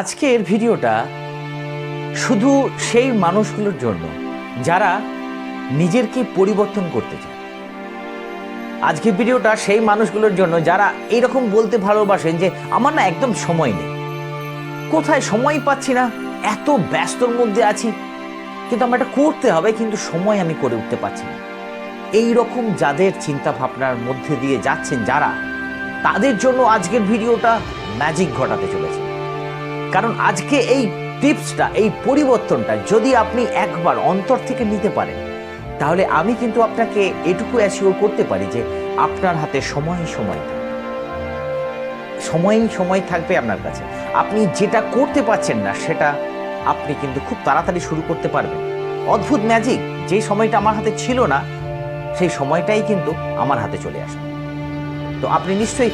আজকের ভিডিওটা শুধু সেই মানুষগুলোর জন্য, যারা নিজেরকে পরিবর্তন করতে চায়। আজকের ভিডিওটা সেই মানুষগুলোর জন্য যারা এইরকম বলতে ভালোবাসেন যে, আমার না একদম সময় নেই। কোথায় সময় পাচ্ছি না? এত ব্যস্তর মধ্যে আছি। কিন্তু আমার এটা করতে হবে, কিন্তু সময় আমি করে উঠতে পারছি না। এই রকম যাদের চিন্তা ভাবনার মধ্যে দিয়ে যাচ্ছেন যারা, তাদের জন্য আজকের ভিডিওটা ম্যাজিক ঘটাতে চলেছে। কারণ আজকে এই টিপসটা, এই পরিবর্তনটা যদি আপনি একবার অন্তর থেকে নিতে পারেন, তাহলে আমি কিন্তু আপনাকে এটুকু অ্যাসিওর করতে পারি যে আপনার হাতে সময় সময় সময়ই সময় থাকবে আপনার কাছে। আপনি যেটা করতে পারছেন না, সেটা আপনি কিন্তু খুব তাড়াতাড়ি শুরু করতে পারবেন। অদ্ভুত ম্যাজিক যে সময়টা আমার হাতে ছিল না, সেই সময়টাই কিন্তু আমার হাতে চলে আসবে। তো আপনি নিশ্চয়ই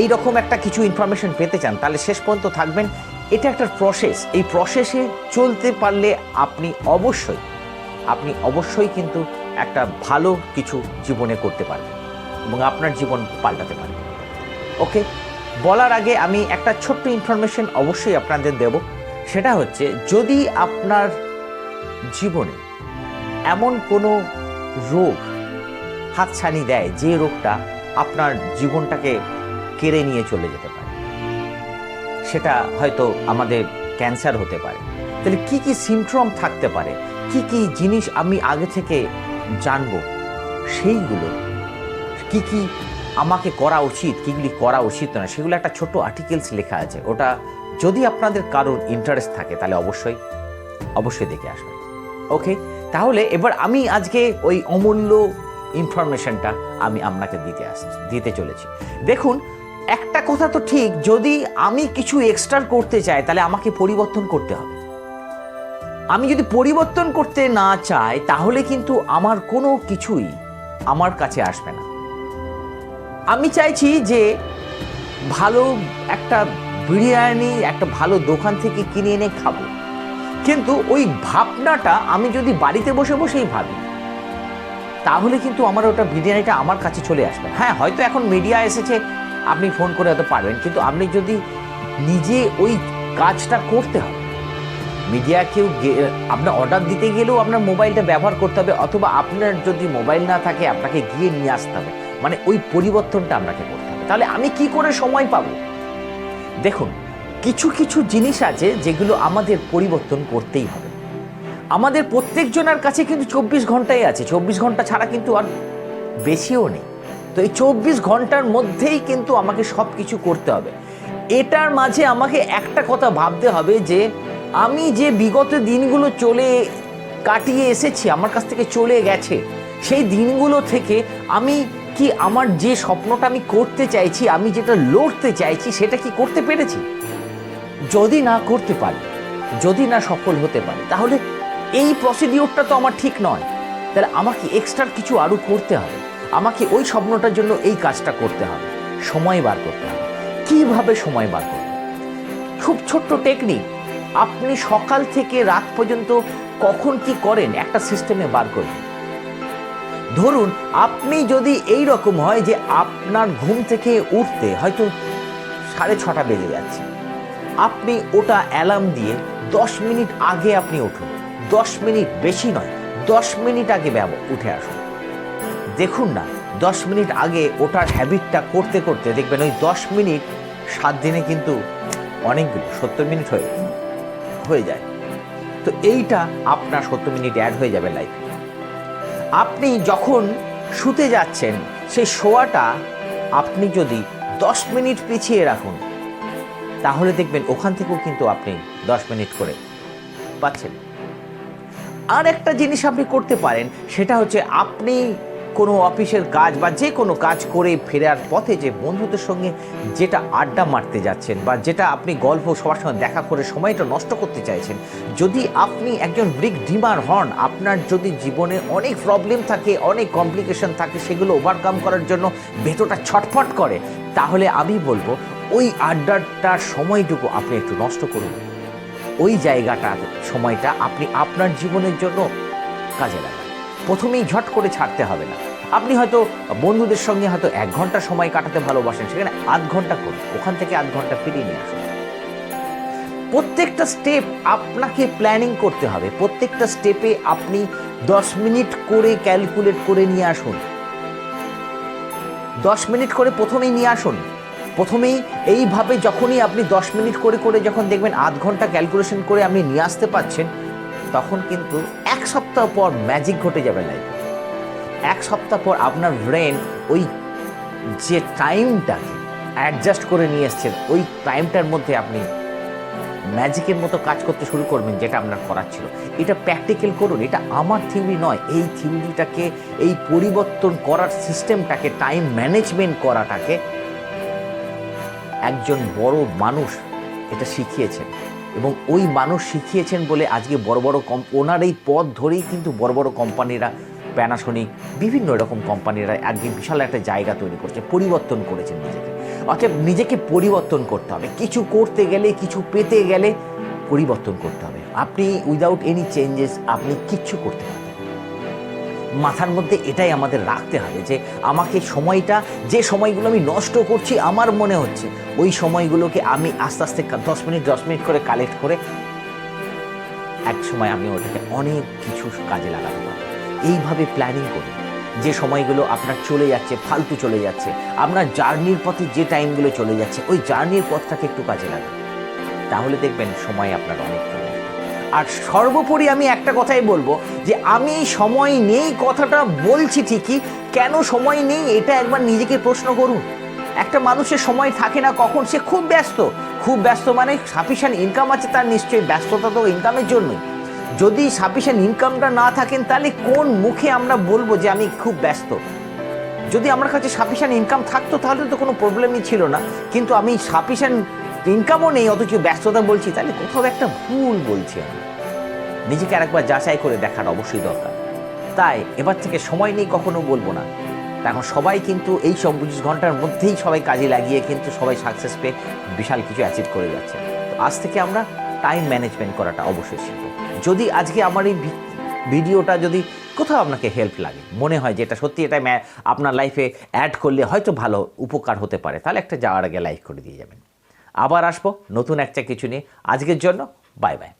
এই রকম একটা কিছু ইনফরমেশন পেতে চান, তাহলে শেষ পর্যন্ত থাকবেন। এটা একটা প্রসেস এই প্রসেসে চলতে পারলে আপনি অবশ্যই আপনি অবশ্যই কিন্তু একটা ভালো কিছু জীবনে করতে পারবেন এবং আপনার জীবন পাল্টাতে পারবেন। ওকে বলার আগে আমি একটা ছোট্ট ইনফরমেশন অবশ্যই আপনাদের দেব। সেটা হচ্ছে, যদি আপনার জীবনে এমন কোনো রোগ হাতছানি দেয়, যে রোগটা আপনার জীবনটাকে কেড়ে নিয়ে চলে যেতে পারে। সেটা হয়তো আমাদের ক্যান্সার হতে পারে। তাহলে কি কি সিমট্রম থাকতে পারে? কি কি জিনিস আমি আগে থেকে জানব? সেইগুলো কি কি আমাকে করা উচিত কিগুলি করা উচিত না, সেগুলো একটা ছোট আর্টিকেলস লেখা আছে। ওটা যদি আপনাদের কারোর ইন্টারেস্ট থাকে, তাহলে অবশ্যই অবশ্যই দেখে আসবেন। ওকে তাহলে এবার আমি আজকে ওই অমূল্য ইনফরমেশনটা আমি আপনাকে দিতে আসছি দিতে চলেছি। দেখুন একটা কথা তো ঠিক, যদি আমি কিছু এক্সট্রা করতে চাই, তাহলে আমাকে পরিবর্তন করতে হবে। আমি যদি পরিবর্তন করতে না চাই, তাহলে কিন্তু আমার কোনো কিছুই আমার কাছে আসবে না। আমি চাইছি যে ভালো একটা বিরিয়ানি, একটা ভালো দোকান থেকে কিনে এনে খাব। কিন্তু ওই ভাবনাটা আমি যদি বাড়িতে বসে বসেই ভাবি, তাহলে কিন্তু আমার ওটা বিরিয়ানিটা আমার কাছে চলে আসবে হ্যাঁ হয়তো এখন মিডিয়া এসেছে আপনি ফোন করে হয়তো পারবেন। কিন্তু আপনি যদি নিজে ওই কাজটা করতে হবে মিডিয়া কেউ আপনার অর্ডার দিতে গেলেও আপনার মোবাইলটা ব্যবহার করতে হবে, অথবা আপনার যদি মোবাইল না থাকে, আপনাকে গিয়ে নিয়ে আসতে হবে। মানে ওই পরিবর্তনটা আপনাকে করতে হবে। তাহলে আমি কি করে সময় পাবো? দেখুন, কিছু কিছু জিনিস আছে যেগুলো আমাদের পরিবর্তন করতেই হবে। আমাদের প্রত্যেকজনের কাছে কিন্তু চব্বিশ ঘন্টাই আছে। চব্বিশ ঘণ্টা ছাড়া কিন্তু আর বেশিও নেই। তো এই চব্বিশ ঘণ্টার মধ্যেই কিন্তু আমাকে সব কিছু করতে হবে। এটার মাঝে আমাকে একটা কথা ভাবতে হবে যে, আমি যে বিগত দিনগুলো চলে কাটিয়ে এসেছি, আমার কাছ থেকে চলে গেছে, সেই দিনগুলো থেকে আমি কি আমার যে স্বপ্নটা আমি করতে চাইছি, আমি যেটা লড়তে চাইছি, সেটা কি করতে পেরেছি? যদি না করতে পারি, যদি না সফল হতে পারে, তাহলে এই প্রসিডিওরটা তো আমার ঠিক নয়। তাহলে আমাকে এক্সট্রা কিছু আরও করতে হবে। আমাকে ওই স্বপ্নটার জন্য এই কাজটা করতে হবে। সময় বার করতে হবে। কীভাবে সময় বার করবে? খুব ছোট্ট টেকনিক আপনি সকাল থেকে রাত পর্যন্ত কখন কি করেন একটা সিস্টেমে বার করবেন। ধরুন, আপনি যদি এই রকম হয় যে আপনার ঘুম থেকে উঠতে হয়তো সাড়ে ছটা বেজে যাচ্ছে। আপনি ওটা অ্যালার্ম দিয়ে দশ মিনিট আগে আপনি উঠুন। দশ মিনিট বেশি নয়, দশ মিনিট আগে ব্যব উঠে আসুন। দেখুন না, দশ মিনিট আগে ওটার হ্যাবিটটা করতে করতে দেখবেন ওই দশ মিনিট, সাত দিনে কিন্তু অনেকগুলো, সত্তর মিনিট হয়ে হয়ে যায়। তো এইটা আপনার সত্তর মিনিট অ্যাড হয়ে যাবে লাইফে আপনি যখন শুতে যাচ্ছেন, সেই শোয়াটা আপনি যদি দশ মিনিট পিছিয়ে রাখুন, তাহলে দেখবেন ওখান থেকেও কিন্তু আপনি দশ মিনিট করে পাচ্ছেন। আর একটা জিনিস আপনি করতে পারেন, সেটা হচ্ছে আপনি কোনো অফিসের কাজ বা যে কোনো কাজ করে ফেরার পথে যে বন্ধুদের সঙ্গে যেটা আড্ডা মারতে যাচ্ছেন বা যেটা আপনি গল্প সবার সঙ্গে দেখা করে সময়টা নষ্ট করতে চাইছেন, যদি আপনি একজন ব্রিক ডিমার হন, আপনার যদি জীবনে অনেক প্রবলেম থাকে, অনেক কমপ্লিকেশন থাকে, সেগুলো ওভারকাম করার জন্য ভেতরটা ছটফট করে, তাহলে আমি বলব ওই আড্ডাটার সময়টুকু আপনি একটু নষ্ট করুন। ওই জায়গাটার সময়টা আপনি আপনার জীবনের জন্য কাজে লাগান। প্রথমেই ঝট করে ছাড়তে হবে না। আপনি হয়তো বন্ধুদের সঙ্গে হয়তো এক ঘণ্টা সময় কাটাতে ভালোবাসেন, সেখানে আধ ঘণ্টা করুন, ওখান থেকে আধ ঘণ্টা ফিরিয়ে নিয়ে আসুন। প্রত্যেকটা স্টেপ আপনাকে প্ল্যানিং করতে হবে। প্রত্যেকটা স্টেপে আপনি দশ মিনিট করে ক্যালকুলেট করে নিয়ে আসুন। দশ মিনিট করে প্রথমেই নিয়ে আসুন। প্রথমেই এইভাবে যখনই আপনি দশ মিনিট করে করে যখন দেখবেন আধ ঘণ্টা ক্যালকুলেশন করে আপনি নিয়ে আসতে পারছেন, তখন কিন্তু এক সপ্তাহ পর ম্যাজিক ঘটে যাবে লাইফে এক সপ্তাহ পর আপনার ব্রেন ওই যে টাইমটাকে অ্যাডজাস্ট করে নিয়ে এসছেন ওই টাইমটার মধ্যে আপনি ম্যাজিকের মতো কাজ করতে শুরু করবেন যেটা আপনার করার ছিল। এটা প্র্যাকটিক্যাল করুন, এটা আমার থিওরি নয়, এই থিওরিটাকে এই পরিবর্তন করার সিস্টেমটাকে টাইম ম্যানেজমেন্ট করাটাকে একজন বড় মানুষ এটা শিখিয়েছেন। এবং ওই মানুষ শিখিয়েছেন বলে আজকে বড় বড় কম ওনার এই পথ ধরেই কিন্তু বড় বড় কোম্পানিরা প্যানাসোনিক বিভিন্ন রকম কোম্পানিরা আজকে বিশাল একটা জায়গা তৈরি করছে, পরিবর্তন করেছেন নিজেকে। অর্থাৎ নিজেকে পরিবর্তন করতে হবে। কিছু করতে গেলে, কিছু পেতে গেলে পরিবর্তন করতে হবে। আপনি উইদাউট এনি চেঞ্জেস আপনি কিচ্ছু করতে পারবেন মাথার মধ্যে এটাই আমাদের রাখতে হবে যে, আমাকে সময়টা, যে সময়গুলো আমি নষ্ট করছি, আমার মনে হচ্ছে, ওই সময়গুলোকে আমি আস্তে আস্তে দশ মিনিট দশ মিনিট করে কালেক্ট করে এক সময় আমি ওটাকে অনেক কিছু কাজে লাগাতে পারব। এইভাবে প্ল্যানিং করুন যে সময়গুলো আপনার চলে যাচ্ছে, ফালতু চলে যাচ্ছে, আপনার জার্নির পথে যে টাইমগুলো চলে যাচ্ছে, ওই জার্নির পথটাকে একটু কাজে লাগান। তাহলে দেখবেন সময় আপনার অনেক কমে আর সর্বোপরি আমি একটা কথাই বলব, যে আমি সময় নেই কথাটা বলছি ঠিকই, কেন সময় নেই এটা একবার নিজেকে প্রশ্ন করুন। একটা মানুষের সময় থাকে না কখন, সে খুব ব্যস্ত। খুব ব্যস্ত মানে সাফিসিয়েন্ট ইনকাম আছে, তার নিশ্চয়ই ব্যস্ততা তো ইনকামের জন্যই। যদি সাফিসিয়েন্ট ইনকামটা না থাকেন, তাহলে কোন মুখে আমরা বলব যে আমি খুব ব্যস্ত? যদি আমার কাছে সাফিসিয়েন্ট ইনকাম থাকতো, তাহলে তো কোনো প্রবলেমই ছিল না। কিন্তু আমি সাফিসিয়েন্ট ইনকামও নেই, অথচ ব্যস্ততা বলছি, তাহলে কোথাও একটা ভুল বলছি আমি। নিজেকে আরেকবার যাচাই করে দেখার অবশ্যই দরকার। তাই এবার থেকে সময় নেই কখনো বলব না। এখন সবাই কিন্তু এই চব্বিশ ঘণ্টার মধ্যেই সবাই কাজে লাগিয়ে কিন্তু সবাই সাকসেস পেয়ে বিশাল কিছু অ্যাচিভ করে যাচ্ছে। আজ থেকে আমরা টাইম ম্যানেজমেন্ট করাটা অবশ্যই শিখব। যদি আজকে আমার এই ভিডিওটা যদি কোথাও আপনাকে হেল্প লাগে, মনে হয় যে এটা সত্যি এটা আপনার লাইফে অ্যাড করলে হয়তো ভালো উপকার হতে পারে, তাহলে একটা যাওয়ার আগে লাইক করে দিয়ে যাবেন। আবার আসব নতুন একটা কিছু নিয়ে। আজকের জন্য বাই বাই